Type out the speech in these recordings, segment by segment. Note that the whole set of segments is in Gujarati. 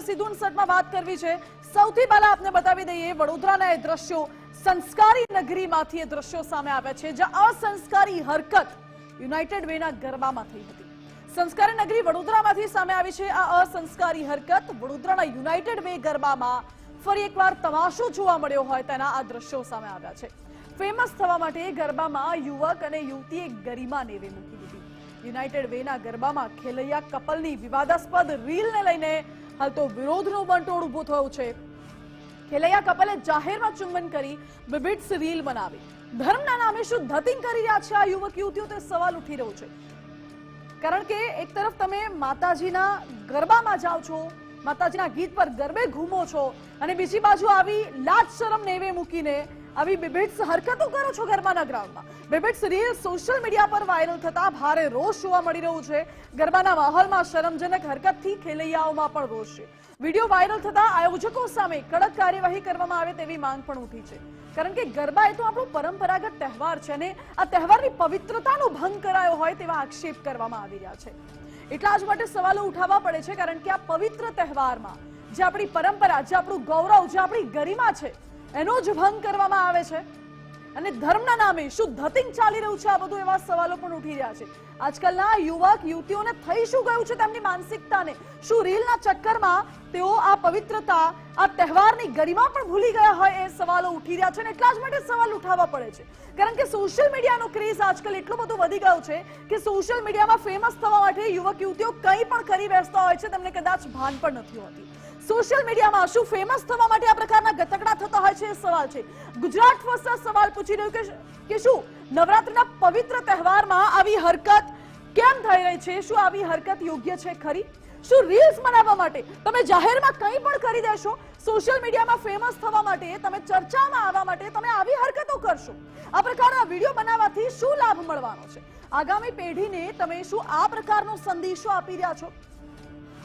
સીધું સેટમાં વાત કરવી છે. સૌથી પહેલા આપને બતાવી દઈએ વડોદરાના એ દ્રશ્યો. સંસ્કારી નગરીમાંથી એ દ્રશ્યો સામે આવ્યા છે, જ્યાં અસંસ્કારી હરકત યુનાઇટેડ વેના ગરબામાં થઈ હતી. સંસ્કારી નગરી વડોદરામાંથી સામે આવી છે, આ અસંસ્કારી હરકત વડોદરાના યુનાઇટેડ વે ગરબામાં ફરી એકવાર તમાશો જોવા મળ્યો હોય તેના આ દ્રશ્યો સામે આવ્યા છે. ફેમસ થવા માટે ગરબામાં યુવક અને યુવતીએ ગરિમા નેવે મૂકી દીધી. યુનાઇટેડ વેના ગરબામાં ખેલૈયા કપલની વિવાદાસ્પદ રીલને લઈને હાલ તો વિરોધનો બંટોળ ઊભો થયો છે. ખેલૈયા કપલે જાહેરમાં ચુંબન કરી બિબિટ્સ રીલ બનાવી. ધર્મના નામે શું ધતિંગ કરી રહ્યા છે આ યુવક યુવતીઓ તે સવાલ ઉઠી રહ્યો છે. કારણ કે એક તરફ તમે માતાજીના ગરબામાં જાઓ છો, માતાજીના ગીત પર ગરબે ઘૂમો છો અને બીજી બાજુ આવી લાજ શરમ નેવે મૂકીને આવી બિભિટ્સ હરકતો કરો છો ગરબાના ગ્રાઉન્ડમાં. બિભિટ્સ રીલ સોશિયલ મીડિયા પર વાયરલ થતા ભારે રોષ જોવા મળી રહ્યું છે. ગરબાના માહોલમાં શરમજનક હરકતથી ખેલૈયાઓમાં પણ રોષ છે. વીડિયો વાયરલ થતા આયોજકો સામે કડક કાર્યવાહી કરવામાં આવે તેવી માંગ પણ ઉઠી છે. કારણ કે ગરબા એ તો આપણો પરંપરાગત તહેવાર છે અને આ તહેવારની પવિત્રતાનો ભંગ કરાયો હોય તેવા આક્ષેપ કરવામાં આવી રહ્યા છે. એટલા જ માટે સવાલો ઉઠાવવા પડે છે કારણ કે આ પવિત્ર તહેવારમાં જે આપણી પરંપરા, જે આપણું ગૌરવ, જે આપણી ગરિમા છે એનો જ ભંગ કરવામાં આવે છે. અને ધર્મના નામે શું ધતિંગ ચાલી રહ્યું છે આ બધું એવા સવાલો પણ ઉઠી રહ્યા છે. આજકાલના યુવક, યુવતીઓને થઈ શું ગયું છે તેમની માનસિકતાને? શું રીલના ચક્કરમાં તેઓ આ પવિત્રતા, આ તહેવારની ગરિમા પણ ભૂલી ગયા હોય એ સવાલો ઉઠી રહ્યા છે અને એટલા જ માટે સવાલ ઉઠાવવા પડે છે. કારણ કે સોશિયલ મીડિયાનો ક્રેઝ આજકાલ એટલો બધો વધી ગયો છે કે સોશિયલ મીડિયામાં ફેમસ થવા માટે યુવક, યુવતીઓ કંઈ પણ કરી બેસતા હોય છે તેમને કદાચ ભાન પણ નથી હોતી. સોશિયલ મીડિયામાં શું ફેમસ થવા માટે આ પ્રકારના ગતકડા થતા હોય છે સવાલ છે. ગુજરાત ફર્સ્ટ સવાલ પૂછી રહ્યું કે કે શું નવરાત્રિના પવિત્ર તહેવારમાં આવી હરકત કેમ થઈ રહી છે? શું આવી હરકત યોગ્ય છે ખરી? શું રીલ્સ બનાવવા માટે? તમે જાહેરમાં કંઈ પણ કરી દેશો, સોશિયલ મીડિયામાં ફેમસ થવા માટે, તમે ચર્ચામાં આવવા માટે તમે આવી હરકતો કરશો. આ પ્રકારના વીડિયો બનાવવાથી શું લાભ મળવાનો છે? આગામી પેઢીને તમે શું આ પ્રકારનો સંદેશો આપી રહ્યા છો?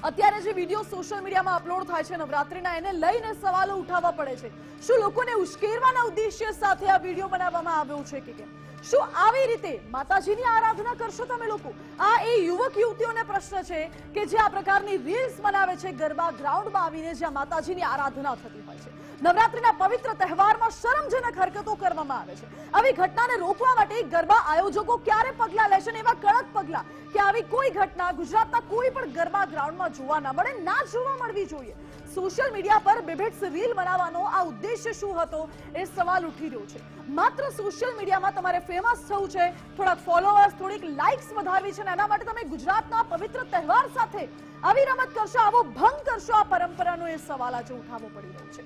અત્યારે જે વીડિયો સોશિયલ મીડિયામાં અપલોડ થાય છે, નવરાત્રીના, એને લઈને સવાલો ઉઠાવવા પડે છે. શું લોકોને ઉશ્કેરવાના ઉદ્દેશ્ય સાથે આ વીડિયો બનાવવામાં આવ્યો છે કે કેમ? શું આવી રીતે માતાજીની આરાધના કરશો તમે લોકો? આ એ યુવક યુવતીઓને પ્રશ્ન છે કે જે આ પ્રકારની રીલ્સ બનાવે છે, ગરબા ગ્રાઉન્ડમાં આવીને જ્યાં માતાજીની આરાધના થતી હોય છે. નવરાત્રીના પવિત્ર તહેવારમાં શરમજનક હરકતો કરવામાં આવે છે. આવી ઘટનાને રોકવા માટે ગરબા આયોજકો ક્યારે પગલાં લેશે એવા કડક પગલાં? કે આવી કોઈ ઘટના ગુજરાતના કોઈ પણ ગરબા ગ્રાઉન્ડમાં જોવા ના મળે, ના જોવા મળવી જોઈએ. સોશિયલ મીડિયા પર બેભેટ્સ રીલ બનાવવાનો આ ઉદ્દેશ્ય શું હતો એ સવાલ ઉઠી રહ્યો છે. માત્ર સોશિયલ મીડિયામાં તમારે ફેમસ થવું છે, થોડાક ફોલોઅર્સ થોડીક લાઇક્સ વધારવી છે અને એના માટે તમે ગુજરાતના પવિત્ર તહેવાર સાથે આવી રમત કરશો, આવો ભંગ કરશો આ પરંપરાનો એ સવાલ આજે ઉઠાવવો પડી રહ્યો છે.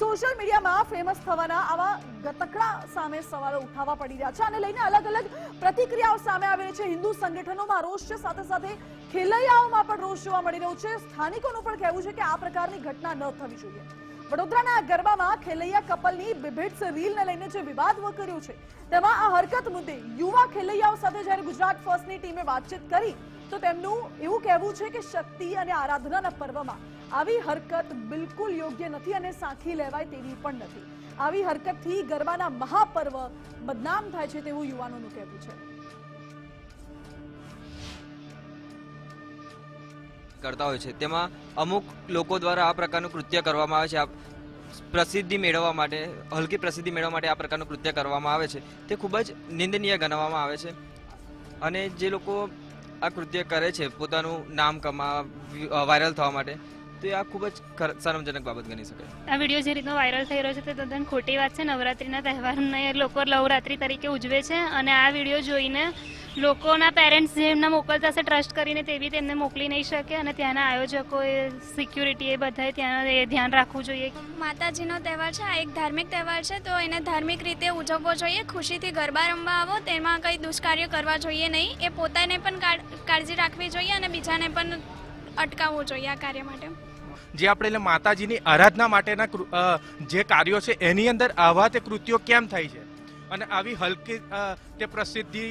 સોશિયલ મીડિયામાં ફેમસ થવાના આવા ગતકડા સામે સવાલો ઉઠાવવા પડી રહ્યા છે અને લઈને અલગ અલગ પ્રતિક્રિયાઓ સામે આવી રહી છે. હિન્દુ સંગઠનોમાં રોષ છે, સાથે સાથે ખેલૈયાઓમાં પણ રોષ જોવા મળી રહ્યો છે. સ્થાનિકોનું પણ કહેવું છે કે આ પ્રકારની ઘટના ન થવી જોઈએ. વડોદરાના ગરબામાં ખેલૈયા કપલની બિભિટ્સ રીલને લઈને જે વિવાદ કર્યો છે, તેમાં આ હરકત મુદ્દે યુવા ખેલૈયાઓ સાથે જ્યારે ગુજરાત ફર્સ્ટની ટીમે વાતચીત કરી, તો તેમનું એવું કહેવું છે કે શક્તિ અને આરાધનાના પર્વમાં આવી હરકત બિલકુલ યોગ્ય નથી અને સાંખી લેવાય તેવી પણ નથી. આવી હરકતથી ગરબાના મહાપર્વ બદનામ થાય છે તેવું યુવાનોનું કહેવું છે. કરતા હોય છે. તેમાં અમુક લોકો દ્વારા આ પ્રકારનું કૃત્ય કરવામાં આવે છે. આ પ્રસિદ્ધિ મેળવવા માટે, હલકી પ્રસિદ્ધિ મેળવવા માટે આ પ્રકારનું કૃત્ય કરવામાં આવે છે. તે ખૂબ જ નિંદનીય ગણવામાં આવે છે. અને જે લોકો આ કૃત્ય કરે છે, પોતાનું નામ કમાવા વાયરલ થવા માટે તો એ આ ખૂબ જ શરમજનક બાબત ગણી શકાય. આ વીડિયો જે રીતનો વાયરલ થઈ રહ્યો છે તે તદ્દન ખોટી વાત છે. નવરાત્રિના તહેવારને લોકો નવરાત્રિ તરીકે ઉજવે છે અને આ વીડિયો જોઈને લોકોના પેરેન્ટ્સ જેમને મોકલતા હશે ટ્રસ્ટ કરીને તે બી તેમને મોકલી નહીં શકે અને ત્યાંના આયોજકોએ સિક્યુરિટી એ બધાએ ત્યાં એ ધ્યાન રાખવું જોઈએ. માતાજીનો તહેવાર છે આ એક ધાર્મિક તહેવાર છે તો એને ધાર્મિક રીતે ઉજવવો જોઈએ. ખુશીથી ગરબા રમવા આવો તેમાં કંઈ દુષ્કાર્ય કરવા જોઈએ નહીં. એ પોતાને પણ કાળજી રાખવી જોઈએ અને બીજાને પણ અટકાવવું જોઈએ આ કાર્ય માટે. જે આપણે એટલે માતાજીની આરાધના માટેના જે કાર્યો છે, એની અંદર આવા તે કૃત્યો કેમ થાય છે? અને આવી હલકી તે પ્રસિદ્ધિ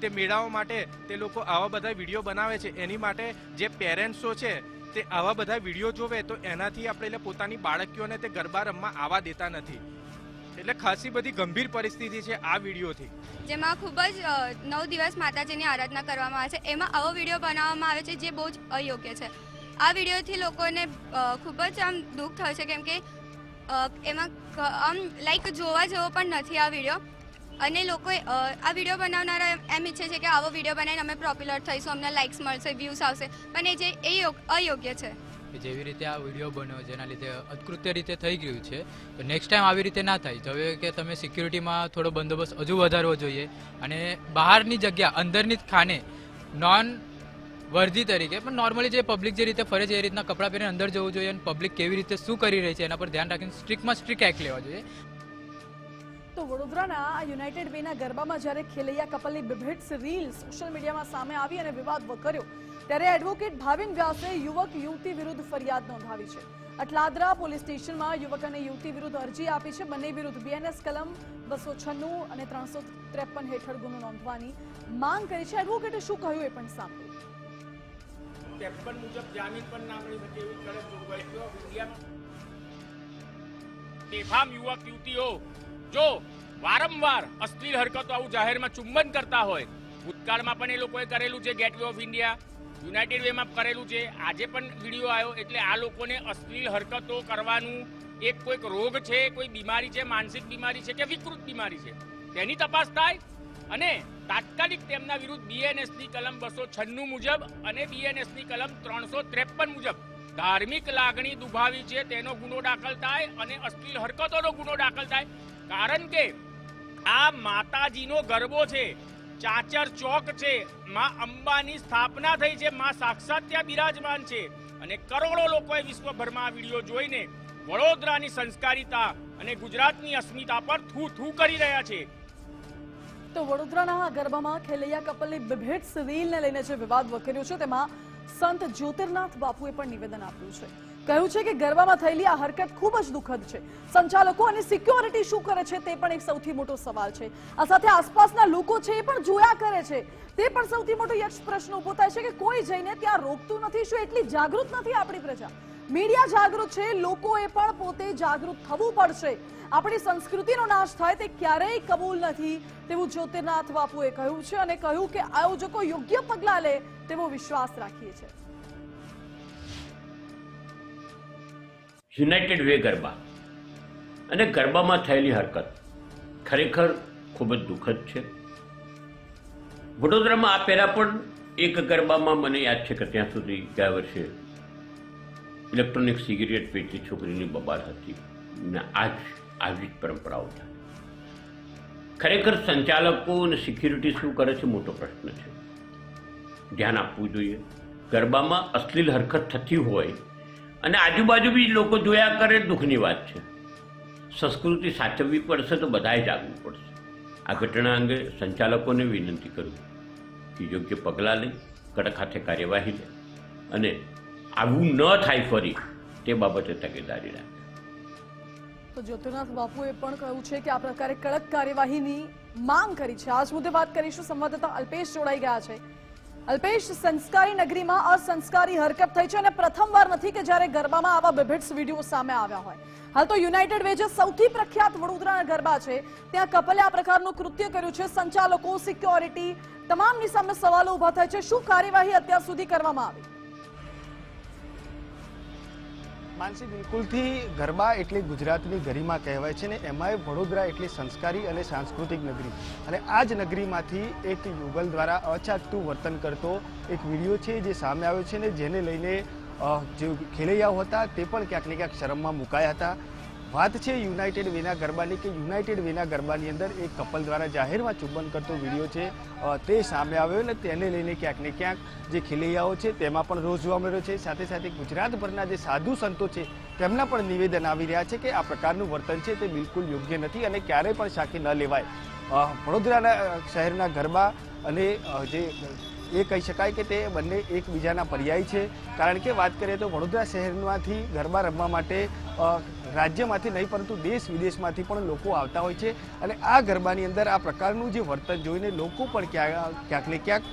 તે મેળાઓ માટે તે લોકો આવા બધા વીડિયો બનાવે છે, એની માટે જે પેરેન્ટ્સો છે, તે આવા બધા વીડિયો જોવે, તો એનાથી આપણે એટલે પોતાની બાળકીઓને તે ગરબા રમવા આવવા દેતા નથી. એટલે ખાસી બધી ગંભીર પરિસ્થિતિ છે આ વિડીયોથી. જેમાં ખૂબ જ નવ દિવસ માતાજીની આરાધના કરવામાં આવે છે. એમાં આવો વીડિયો બનાવવામાં આવે છે જે બહુ જ અયોગ્ય છે. આ વિડીયોથી લોકોને ખૂબ જ આમ દુઃખ થયું છે, કેમ કે એમાં આમ લાઈક જોવા જેવો પણ નથી આ વીડિયો. અને લોકો આ વીડિયો બનાવનારા એમ- ઈચ્છે છે કે આવો વીડિયો બનાવીને અમે પોપ્યુલર થઈશું, અમને લાઇક્સ મળશે વ્યૂઝ આવશે. પણ એ જે, એ યોગ- અયોગ્ય છે. જેવી રીતે આ વીડિયો બન્યો, જેના લીધે અકૃત્ય રીતે થઈ ગયું છે, તો નેક્સ્ટ ટાઈમ આવી રીતે ના થાય. તો હવે કે તમે સિક્યુરિટીમાં થોડો બંદોબસ્ત હજુ વધારવો જોઈએ. અને બહારની જગ્યા, અંદરની જ ખાને નોન વર્ધી તરીકે. પણ નોર્મલી જે પબ્લિક જે રીતે ફરે છે, એ રીતના કપડાં પહેરીને અંદર જવું જોઈએ અને પબ્લિક કેવી રીતે શું કરી રહી છે, એના પર ધ્યાન રાખીને સ્ટ્રિક્ટમાં સ્ટ્રિક્ટ એક્ટ લેવા જોઈએ. તો વડોદરાના યુનાઇટેડ વેના ગરબામાં જ્યારે ખેલૈયા કપલની બિભેટ્સ રીલ સોશિયલ મીડિયામાં સામે આવી અને વિવાદ વકર્યો, ત્યારે એડવોકેટ ભાવિન વ્યાસે યુવક યુવતી વિરુદ્ધ ફરિયાદ નોંધાવી છે. અટલાદરા પોલીસ સ્ટેશનમાં યુવક અને યુવતી વિરુદ્ધ અરજી આપી છે. બંને વિરુદ્ધ બીએનએસ કલમ બસો છન્નું અને ત્રણસો ત્રેપન હેઠળ ગુનો નોંધવાની માંગ કરી છે. એડવોકેટે શું કહ્યું એ પણ સાંભળ્યું ત્રેપન મુજબ જામીન પણ ના મળી શકે એવી કડક જોગવાઈઓ ઇન્ડિયામાં બેફામ યુવક, યુવતીઓ, જો વારંવાર અશ્લીલ હરકતો આવું જાહેરમાં ચુંબન કરતા હોય, ભૂતકાળમાં પણ એ લોકોએ કરેલું છે ગેટવે ઓફ ઇન્ડિયા યુનાઇટેડ વેમાં કરેલું છે. આજે પણ વીડિયો આવ્યો, એટલે આ લોકોને અશ્લીલ હરકતો કરવાનું એક કોઈક રોગ છે, કોઈ બીમારી છે, માનસિક બીમારી છે કે વિકૃત બીમારી છે, તેની તપાસ થાય અને તાત્કાલિક તેમના વિરુદ્ધ બીએનએસની કલમ બસો છન્નું મુજબ અને બીએનએસની કલમ ત્રણસો ત્રેપન મુજબ ધાર્મિક લાગણી દુભાવી છે, તેનો ગુનો દાખલ થાય અને અશ્લીલ હરકતોનો ગુનો દાખલ થાય. કારણ કે આ માતાજીનો ગરબો છે, ચાચર ચોક છે, માં અંબાની સ્થાપના થઈ છે, માં સાક્ષાત ત્યાં બિરાજમાન છે. અને કરોડો લોકોએ વિશ્વભરમાં વીડિયો જોઈને વડોદરાની સંસ્કારિતા અને ગુજરાતની અસ્મિતા પર થૂ થૂ કરી રહ્યા છે. તો વડોદરાના ગરબામાં ખેલૈયા કપલની બિભેટ સિવિલને લઈને જે વિવાદ વકર્યો છે, તેમાં સંત જ્યોતિર્નાથ બાપુએ પણ નિવેદન આપ્યું છે. કહ્યું છે કે ગરબામાં થયેલી આ હરકત ખૂબ જ દુઃખદ છે. સંચાલકો અને સિક્યોરિટી શું કરે છે, તે પણ એક સૌથી મોટો સવાલ છે. આ સાથે આસપાસના લોકો છે, એ પણ જોયા કરે છે. તે પણ સૌથી મોટો યક્ષ પ્રશ્ન ઊભો થાય છે કે કોઈ જઈને ત્યાં રોકતું નથી, શું એટલી જાગૃત નથી આપણી પ્રજા? મીડિયા જાગૃત છે, લોકોએ પણ પોતે જાગૃત થવું પડશે. આપણી સંસ્કૃતિનો નાશ થાય તે ક્યારેય કબૂલ નથી. તેવું જ્યોતિર્નાથ બાપુએ કહ્યું છે અને કહ્યું કે આયોજકો યોગ્ય પગલાં લે તેવો વિશ્વાસ રાખીએ છીએ. United Way Garba. અને ગરબામાં થયેલી હરકત ખરેખર ખૂબ જ દુઃખદ છે. વડોદરામાં આ પહેલા પણ એક ગરબામાં મને યાદ છે કે ત્યાં સુધી ગયા વર્ષે ઇલેક્ટ્રોનિક સિગરેટ વેચતી છોકરીની બબાલ હતી. ને આજ આવી જ પરંપરાઓ થાય ખરેખર સંચાલકો અને સિક્યુરિટી શું કરે છે? મોટો પ્રશ્ન છે. ધ્યાન આપવું જોઈએ. ગરબામાં અશ્લીલ હરકત થતી હોય અને આજુબાજુ બી લોકો જોયા કરે દુઃખની વાત છે. સંસ્કૃતિ સાચવવી પડશે તો બધાએ જાગવું પડશે. આ ઘટના અંગે સંચાલકોને વિનંતી કરું કે યોગ્ય પગલાં લઈ કડક હાથે કાર્યવાહી લે અને આવું ન થાય ફરી તે બાબતે તકેદારી રાખે. તો જ્યોતિર્નાથ બાપુએ પણ કહ્યું છે કે આ પ્રકારે કડક કાર્યવાહીની માંગ કરી છે. આજ મુદ્દે વાત કરીશું. સંવાદદાતા અલ્પેશ જોડાઈ ગયા છે. અલ્પેશ, સંસ્કારી નગરીમાં અસંસ્કારી હરકત થઈ છે અને પ્રથમવાર નથી કે જ્યારે ગરબામાં આવા બેભેટ્સ વીડિયો સામે આવ્યા હોય. હાલ તો યુનાઇટેડ વે જે સૌથી પ્રખ્યાત વડોદરાના ગરબા છે. ત્યાં કપલે આ પ્રકારનું કૃત્ય કર્યું છે. સંચાલકો, સિક્યોરિટી તમામની સામે સવાલો ઊભા થાય છે. શું કાર્યવાહી અત્યાર સુધી કરવામાં આવી? માનસી, બિલકુલથી ગરબા એટલે ગુજરાતની ગરિમા કહેવાય છે ને એમાંય વડોદરા એટલી સંસ્કારી અને સાંસ્કૃતિક નગરી. અને આ જ નગરીમાંથી એક યુગલ દ્વારા અચાકતું વર્તન કરતો એક વીડિયો છે જે સામે આવ્યો છે ને જેને લઈને જે ખેલૈયાઓ હતા તે પણ ક્યાંક ને ક્યાંક શરમમાં મુકાયા હતા. વાત છે યુનાઇટેડ વેના ગરબાની કે યુનાઇટેડ વેના ગરબાની અંદર એક કપલ દ્વારા જાહેરમાં ચુંબન કરતો વીડિયો છે. તે સામે આવ્યો અને તેને લઈને ક્યાંક ને ક્યાંક જે ખેલૈયાઓ છે તેમાં પણ રોજ જોવા મળ્યો છે. સાથે સાથે ગુજરાતભરના જે સાધુ સંતો છે તેમના પણ નિવેદન આવી રહ્યા છે કે આ પ્રકારનું વર્તન છે તે બિલકુલ યોગ્ય નથી અને ક્યારેય પણ સાખી ન લેવાય. વડોદરાના શહેરના ગરબા અને જે એ કહી શકાય કે તે બંને એકબીજાના પર્યાય છે. કારણ કે વાત કરીએ તો વડોદરા શહેરમાંથી ગરબા રમવા માટે રાજ્યમાંથી નહીં, પરંતુ દેશ વિદેશમાંથી પણ લોકો આવતા હોય છે. અને આ ગરબાની અંદર આ પ્રકારનું જે વર્તન જોઈને લોકો પણ ક્યાંક ક્યાંક ને ક્યાંક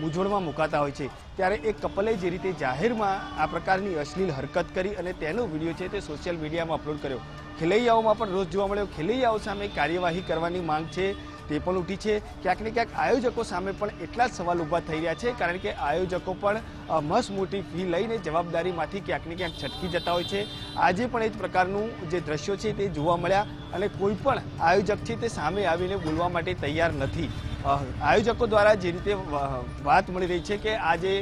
મૂંઝવણમાં મુકાતા હોય છે. ત્યારે એક કપલે જે રીતે જાહેરમાં આ પ્રકારની અશ્લીલ હરકત કરી અને તેનો વીડિયો છે તે સોશિયલ મીડિયામાં અપલોડ કર્યો. ખેલૈયાઓમાં પણ રોષ જોવા મળ્યો. ખેલૈયાઓ સામે કાર્યવાહી કરવાની માંગ છે. તે પણ ઉઠી છે. ક્યાંક ને ક્યાંક આયોજકો સામે પણ એટલા જ સવાલ ઊભા થઈ રહ્યા છે. કારણ કે આયોજકો પણ મસ્ત મોટી ફી લઈને જવાબદારીમાંથી ક્યાંક ને ક્યાંક છટકી જતા હોય છે. આજે પણ એ જ પ્રકારનું જે દ્રશ્યો છે તે જોવા મળ્યા અને કોઈ પણ આયોજક છે તે સામે આવીને બોલવા માટે તૈયાર નથી. આયોજકો દ્વારા જે રીતે વાત મળી રહી છે કે આ જે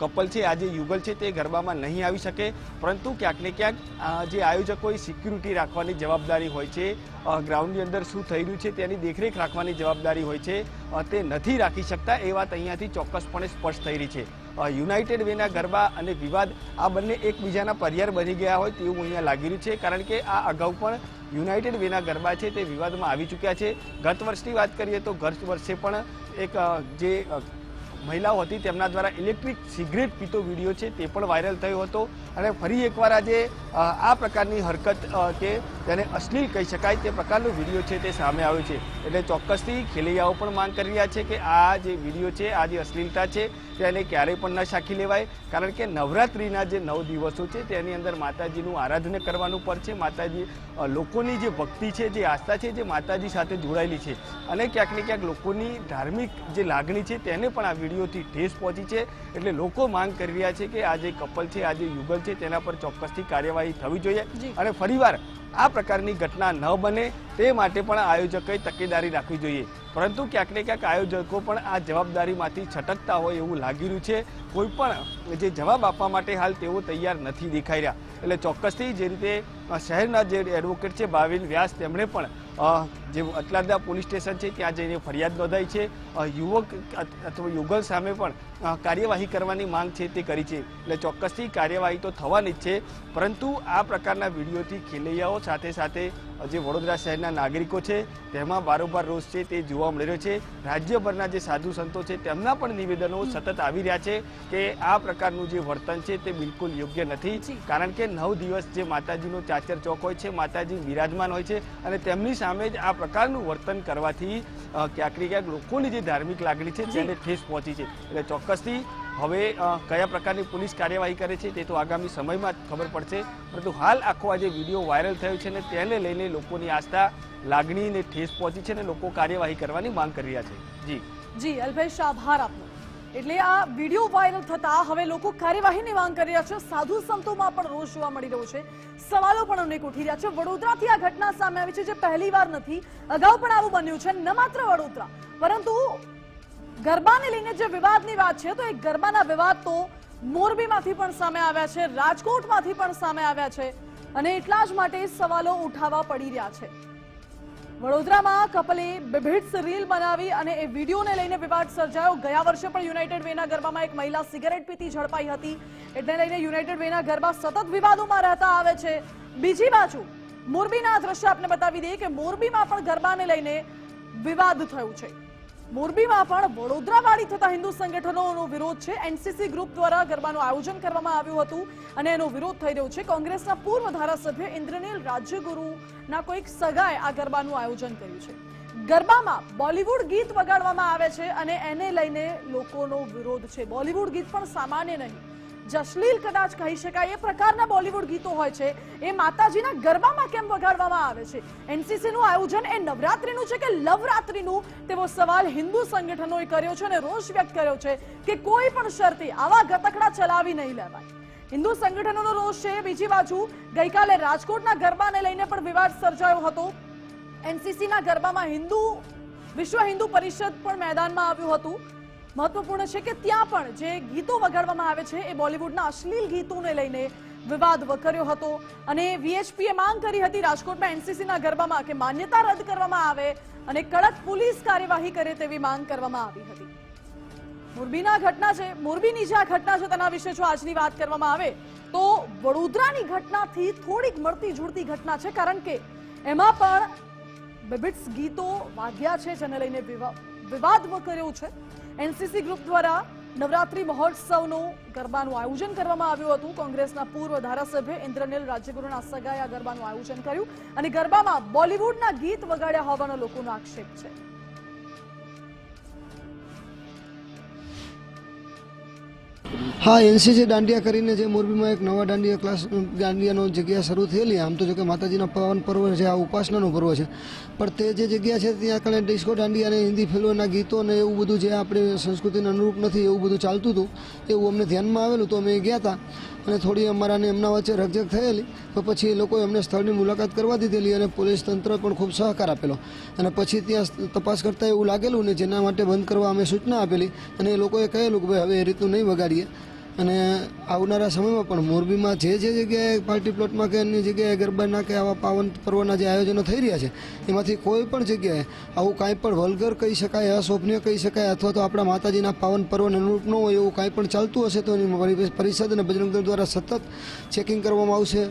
કપલ છે આ જે યુગલ છે તે ગરબામાં નહીં આવી શકે, પરંતુ ક્યાંક ને ક્યાંક જે આયોજકોએ સિક્યુરિટી રાખવાની જવાબદારી હોય છે ગ્રાઉન્ડની અંદર શું થઈ રહ્યું છે તેની દેખરેખ રાખવાની જવાબદારી હોય છે તે નથી રાખી શકતા એ વાત અહીંયાથી ચોક્કસપણે સ્પષ્ટ થઈ રહી છે. યુનાઇટેડ વેના ગરબા અને વિવાદ આ બંને એકબીજાના પર્યાર બની ગયા હોય તેવું અહીંયા લાગી રહ્યું છે. કારણ કે આ અગાઉ પણ યુનાઇટેડ વેના ગરબા છે તે વિવાદમાં આવી ચૂક્યા છે. ગત વર્ષની વાત કરીએ તો ગત વર્ષે પણ એક જે મહિલાઓ હતી તેમના દ્વારા ઇલેક્ટ્રિક સિગરેટ પીતો વીડિયો છે તે પણ વાયરલ થયો હતો. અને ફરી એકવાર આજે આ પ્રકારની હરકત કે તેને અશ્લીલ કહી શકાય. તે પ્રકારનો વીડિયો છે તે સામે આવ્યો છે. એટલે ચોક્કસથી ખેલૈયાઓ પણ માંગ કરી રહ્યા છે કે આ જે વીડિયો છે આ જે અશ્લીલતા છે તેને ક્યારેય પણ ન શાખી લેવાય. કારણ કે નવરાત્રિના જે નવ દિવસો છે તેની અંદર માતાજીનું આરાધના કરવાનું પર છે. માતાજી લોકોની જે ભક્તિ છે જે આસ્થા છે જે માતાજી સાથે જોડાયેલી છે. અને ક્યાંક ને ક્યાંક લોકોની ધાર્મિક જે લાગણી છે તેને પણ આ વિડીયોથી ઠેસ પહોંચી છે. એટલે લોકો માંગ કરી રહ્યા છે કે આ જે કપલ છે આ જે યુગલ છે તેના પર ચોક્કસથી કાર્યવાહી થવી જોઈએ. અને ફરીવાર આ પ્રકારની ઘટના ન બને તે માટે પણ આયોજકોએ તકેદારી રાખવી જોઈએ. પરંતુ ક્યાંક ને ક્યાંક આયોજકો પણ આ જવાબદારીમાંથી છટકતા હોય એવું લાગી રહ્યું છે. કોઈ પણ જે જવાબ આપવા માટે હાલ તેઓ તૈયાર નથી દેખાઈ રહ્યા. એટલે ચોક્કસથી જે રીતે શહેરના જે એડવોકેટ છે, ભાવિન વ્યાસ, તેમણે પણ જે અટલાદા પોલીસ સ્ટેશન છે, ત્યાં જઈને ફરિયાદ નોંધાઈ છે. યુવક અથવા યુગલ સામે પણ કાર્યવાહી કરવાની માંગ છે તે કરી છે. એટલે ચોક્કસથી કાર્યવાહી તો થવાની જ છે. પરંતુ આ પ્રકારના વિડીયોથી ખેલૈયાઓ સાથે સાથે જે વડોદરા શહેરના નાગરિકો છે તેમાં બારોબાર રોષ છે તે જોવા મળી રહ્યો છે. રાજ્યભરના જે સાધુ સંતો છે તેમના પણ નિવેદનો સતત આવી રહ્યા છે કે આ પ્રકારનું જે વર્તન છે તે બિલકુલ યોગ્ય નથી. કારણ કે નવ દિવસ જે માતાજીનો ચાચર ચોક હોય છે માતાજી બિરાજમાન હોય છે અને તેમની સામે જ આ પ્રકારનું વર્તન કરવાથી ક્યાંક ને ક્યાંક લોકોની જે ધાર્મિક લાગણી છે તેને ઠેસ પહોંચી છે. એટલે ચોક્કસથી હવે કયા પ્રકારની પોલીસ કાર્યવાહી કરે છે તે તો આગામી સમયમાં જ ખબર પડશે. પરંતુ હાલ આખો આ જે વીડિયો વાયરલ થયો છે ને તેને લઈને લોકોની આસ્થા લાગણીને ઠેસ પહોંચી છે અને લોકો કાર્યવાહી કરવાની માંગ કરી રહ્યા છે. જી. જી અલ્પેશ આભાર આપનો. એટલે આ વીડિયો વાયરલ થતા હવે લોકો કાર્યવાહીની માંગ કરી રહ્યા છે. સાધુ સંતોમાં પણ રોષ જોવા મળી રહ્યો છે. સવાલો પણ અનેક ઉઠી રહ્યા છે. વડોદરાથી આ ઘટના સામે આવી છે જે પહેલી વાર નથી. અગાઉ પણ આવું બન્યું છે, ન માત્ર વડોદરા. પરંતુ ગરબાને લઈને જે વિવાદની વાત છે, તો એ ગરબાના વિવાદ તો મોરબીમાંથી પણ સામે આવ્યા છે, રાજકોટમાંથી પણ સામે આવ્યા છે અને એટલા જ માટે સવાલો ઉઠાવવા પડી રહ્યા છે. વડોદરામાં કપલે બિભિટ્સ રીલ બનાવી અને એ વિડીયોને લઈને વિવાદ સર્જાયો. ગયા વર્ષે પણ યુનાઇટેડ વેના ગરબામાં એક મહિલા સિગરેટ પીતી ઝડપાઈ હતી. એટલે લઈને યુનાઇટેડ વેના ગરબા સતત વિવાદોમાં રહેતા આવે છે. બીજી બાજુ, મોરબીના દ્રશ્ય આપને બતાવી દઈએ કે મોરબીમાં પણ ગરબાને લઈને વિવાદ થયું છે. મોરબીમાં પણ વડોદરાવાળી થતા હિન્દુ સંગઠનોનો વિરોધ છે. એનસીસી ગ્રુપ દ્વારા ગરબાનું આયોજન કરવામાં આવ્યું હતું અને એનો વિરોધ થઈ રહ્યો છે. કોંગ્રેસના પૂર્વ ધારાસભ્ય ઇન્દ્રનીલ રાજ્યગુરુના કોઈક સગાએ આ ગરબાનું આયોજન કર્યું છે. ગરબામાં બોલિવૂડ ગીત વગાડવામાં આવે છે અને એને લઈને લોકોનો વિરોધ છે. બોલિવૂડ ગીત પણ સામાન્ય નહીં. જશલીલ કદાચ કહી શકાય, એ પ્રકારના બોલિવૂડ ગીતો હોય છે, એ માતાજીના ગરબામાં કેમ વગાડવામાં આવે છે? એનસીસી નું આયોજન એ નવરાત્રીનું છે કે લવરાત્રીનું? તેવો સવાલ હિન્દુ સંગઠનોએ કર્યો છે અને રોષ વ્યક્ત કર્યો છે કે કોઈ પણ શરતે આવા ગતકડા ચલાવી નહીં લેવાય. હિન્દુ સંગઠનોનો રોષ છે, બીજી બાજુ ગઈકાલે રાજકોટના ગરબાને લઈને પણ વિવાદ સર્જાયો હતો. એનસીસીના ગરબામાં હિન્દુ, વિશ્વ હિન્દુ પરિષદ પણ મેદાનમાં આવ્યું હતું. મહત્વપૂર્ણ છે કે ત્યાં પણ જે ગીતો વગાડવામાં આવે છે એ બોલિવૂડના અશ્લીલ ગીતોને લઈને વિવાદ વકર્યો હતો. અને વીએચપીએ માંગ કરી હતી રાજકોટમાં એનસીસીના ગરબામાં કે માન્યતા રદ કરવામાં આવે અને કડક પોલીસ કાર્યવાહી કરે તેવી માંગ કરવામાં આવી હતી. મોરબીના ઘટના છે, મોરબીની જે આ ઘટના છે તેના વિશે જો આજની વાત કરવામાં આવે તો વડોદરાની ઘટનાથી થોડીક મળતી જુડતી ઘટના છે કારણ કે એમાં પણ બિબિટ્સ ગીતો વાગ્યા છે જેને લઈને વિવાદ વિવાદ કર્યો છે. એનસીસી ગ્રુપ દ્વારા નવરાત્રી મહોત્સવનું ગરબાનું આયોજન કરવામાં આવ્યું હતું. કોંગ્રેસના પૂર્વ ધારાસભ્ય ઇન્દ્રનીલ રાજ્યગુરુના સગાએ આ ગરબાનું આયોજન કર્યું અને ગરબામાં બોલિવૂડના ગીત વગાડ્યા હોવાનો લોકોનો આક્ષેપ છે. હા, એનસીસી દાંડિયા કરીને જે મોરબીમાં એક નવા દાંડિયા ક્લાસ દાંડિયાનો જગ્યા શરૂ થયેલી, આમ તો જો કે માતાજીના પાવન પર્વ છે, આ ઉપાસનાનું પર્વ છે. પણ તે જે જગ્યા છે, ત્યાં કણે ડિસ્કો દાંડિયા અને હિન્દી ફિલ્મોના ગીતો અને એવું બધું જે આપણે સંસ્કૃતિને અનુરૂપ નથી, એવું બધું ચાલતું હતું, એવું અમને ધ્યાનમાં આવેલું તો અમે ગયા હતા. અને થોડી અમારા અને એમના વચ્ચે રકઝક થયેલી, તો પછી એ લોકોએ અમને સ્થળની મુલાકાત કરવા દીધેલી અને પોલીસ તંત્ર પણ ખૂબ સહકાર આપેલો. અને પછી ત્યાં તપાસ કરતાં એવું લાગેલું ને જેના માટે બંધ કરવા અમે સૂચના આપેલી અને એ લોકોએ કહેલું કે ભાઈ હવે એ રીતનું નહીં વગાડીએ. અને આવનારા સમયમાં પણ મોરબીમાં જે જે જગ્યાએ પાર્ટી પ્લોટમાં કે અન્ય જગ્યાએ ગરબાના કે આવા પાવન પર્વના જે આયોજનો થઈ રહ્યા છે, એમાંથી કોઈ પણ જગ્યાએ આવું કાંઈ પણ વલગર કહી શકાય, અશોભનીય કહી શકાય અથવા તો આપણા માતાજીના પાવન પર્વને અનુરૂપ ન હોય એવું કાંઈ પણ ચાલતું હશે તો એની પરિષદ અને બજરંગ દ્વારા સતત ચેકિંગ કરવામાં આવશે.